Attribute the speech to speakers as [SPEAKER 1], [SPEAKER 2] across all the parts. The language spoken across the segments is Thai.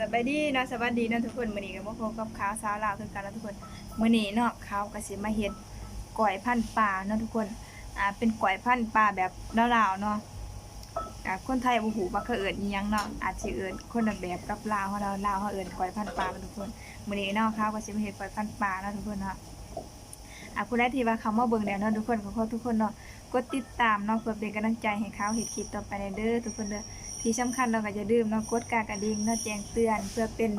[SPEAKER 1] สบายดีเนาะสวัสดีเนาะทุกคนมื้อนี้ก็มาพบกับข่าวสาวลาวคือกันแล้วทุกคนมื้อนี้เนาะข่าวก็สิมาเฮ็ดก๋วยพันปลาเนาะทุกคนอ่าเป็นก๋วยพันปลาแบบลาวๆเนาะอ่าคนไทยบ่ฮู้ว่าเขาเอิ้นอิหยังเนาะอาจสิเอิ้นคนละแบบกับลาวเฮาเราลาวเฮาเอิ้นก๋วยพันปลาเนาทุกคนมื้อนี้เนาะข่าวก็สิมาเฮ็ดก๋วยพันปลาเนาะทุกคนเนาะอ่าผู้ใดที่ว่าเข้ามาเบิ่งแล้วเนาะทุกคนขอขอทุกคนเนาะกดติดตามเนาะเพื่อเป็นกำลังใจให้เขาเฮ็ดคลิปต่อไปในเด้อทุกคนเด้อ ที่สำคัญเราก็จะดื่มเนาะกดกากระดิ่งเนาะแจ้งเตือนเพื่อเป็น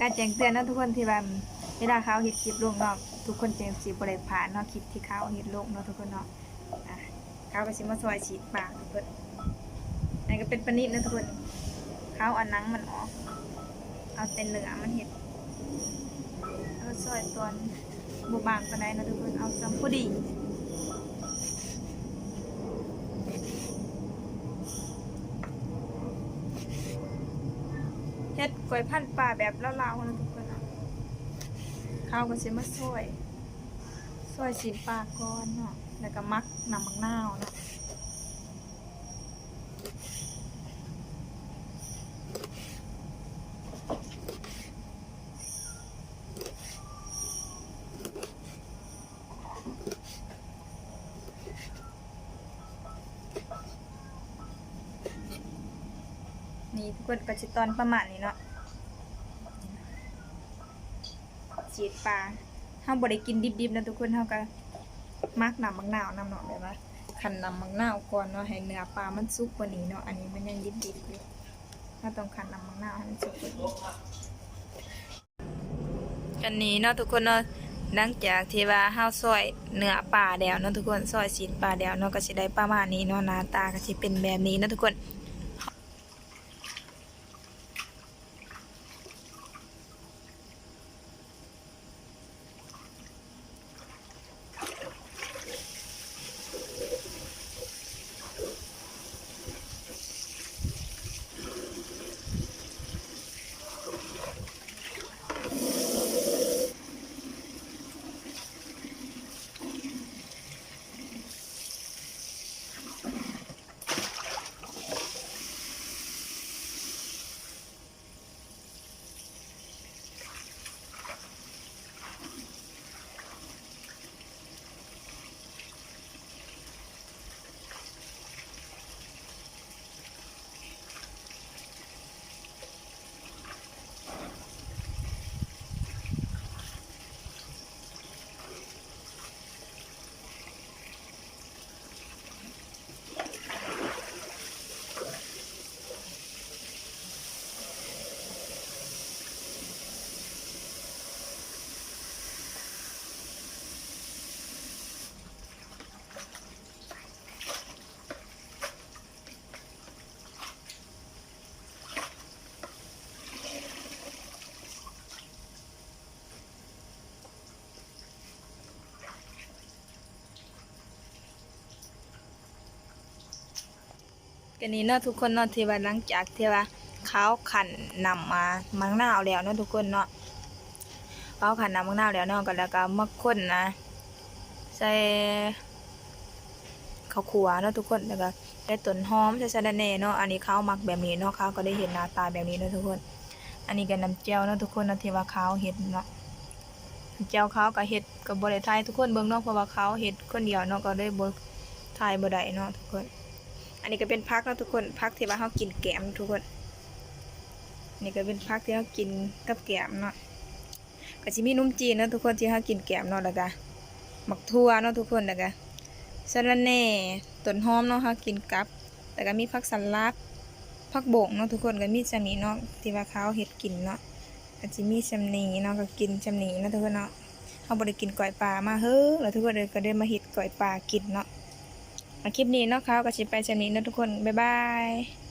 [SPEAKER 1] การแจ้งเตือนเนาะทุกคนที่ว่าเวลาเขาเฮ็ดคลิปลงเนาะทุกคนจะสิบ่ได้ผ่านเนาะคลิปที่เขาเฮ็ดลงเนาะทุกคนเนาะเขาก็สิมาซอยฉีดปากทุกคนอันนก็เป็นปนิดนะทุกคนเขาเอานังมันออก เอาแต่เนื้อมันเฮ็ดแล้วก็ซอยตอนบ่บางปานใดเนาะทุกคนเอาจำพอดี เฮ็ดกล้วยพันธุ์ปลาแบบลาวๆนะทุกคนนะข้าวก็สิมาซอยซอยสีปลาก่อนเนาะแล้วก็มักน้ำมักนาวเนาะ นี่ทุกคนก็สิตอนประมาณนี้เนาะฉีดปลาเฮาบ่ได้กินดิบๆนะทุกคนเฮาก็มักน้ำมักนาวนำเนาะแบบว่าคั้นน้ำมักนาวก่อนเนาะให้เนื้อปลามันสุกกว่านี้เนาะอันนี้มันยังดิบๆอยู่ถ้าต้องคั้นน้ำมักนาวให้มันสุกกว่านี้กันนี้เนาะทุกคนเนาะหลังจากที่ว่าเฮาซอยเนื้อปลาแล้วเนาะทุกคนซอยฉีดปลาแล้วเนาะก็สิได้ประมาณนี้เนาะหน้าตาก็สิเป็นแบบนี้เนาะทุกคน กันนี้เนาะทุกคนเนาะที่ว่าหลังจากที่ว่าเขาขันนำมามังนาวแล้วเนาะทุกคนเนาะเขาขันนำมังนาวแล้วเนาะก็แล้วก็มาข้นนะใส่ข้าวขัวเนาะทุกคนแล้วก็ได้ต้นหอมใส่สะระแหน่เนาะอันนี้เขาหมักแบบนี้เนาะเขาก็ได้เห็นหน้าตาแบบนี้เนาะทุกคน อันนี้ก็น้ำเจียวเนาะทุกคนเนาะที่ว่าเขาเห็ดเนาะเจียวเขาก็เห็ดกับบริไทยทุกคนเบิ่งเนาะเพราะว่าเขาเห็ดคนเดียวเนาะก็ได้บไทยบ่ไดเนาะทุกคน อันนี้ก็เป็นพักเนาะทุกคนพักที่ว่าเขากินแกมทุกคนนนี่ก็เป็นพักที่เขากินกับแกมเนาะก็จะมีนุ่มจีนเนาะทุกคนที่เขากินแกมเนาะแล้วก็หมักทั่วเนาะทุกคนแล้วก็สะระแหน่ต้นหอมเนาะเขากินกับแล้วก็มีผักสลัดผักโบกเนาะทุกคนก็มีจำนีเนาะที่ว่าเขาเห็ดกินเนาะก็จะมีจำนีเนาะก็กินจำนีเนาะทุกคนเนาะเขาบ่ได้กินก่อยปลามาเฮ้อแล้วทุกคนเลยก็ได้มาเห็ดก่อยปลากินเนาะ คลิปนี้เนาะเขาก็ชิไปสำนี้นะทุกคน บ๊ายบาย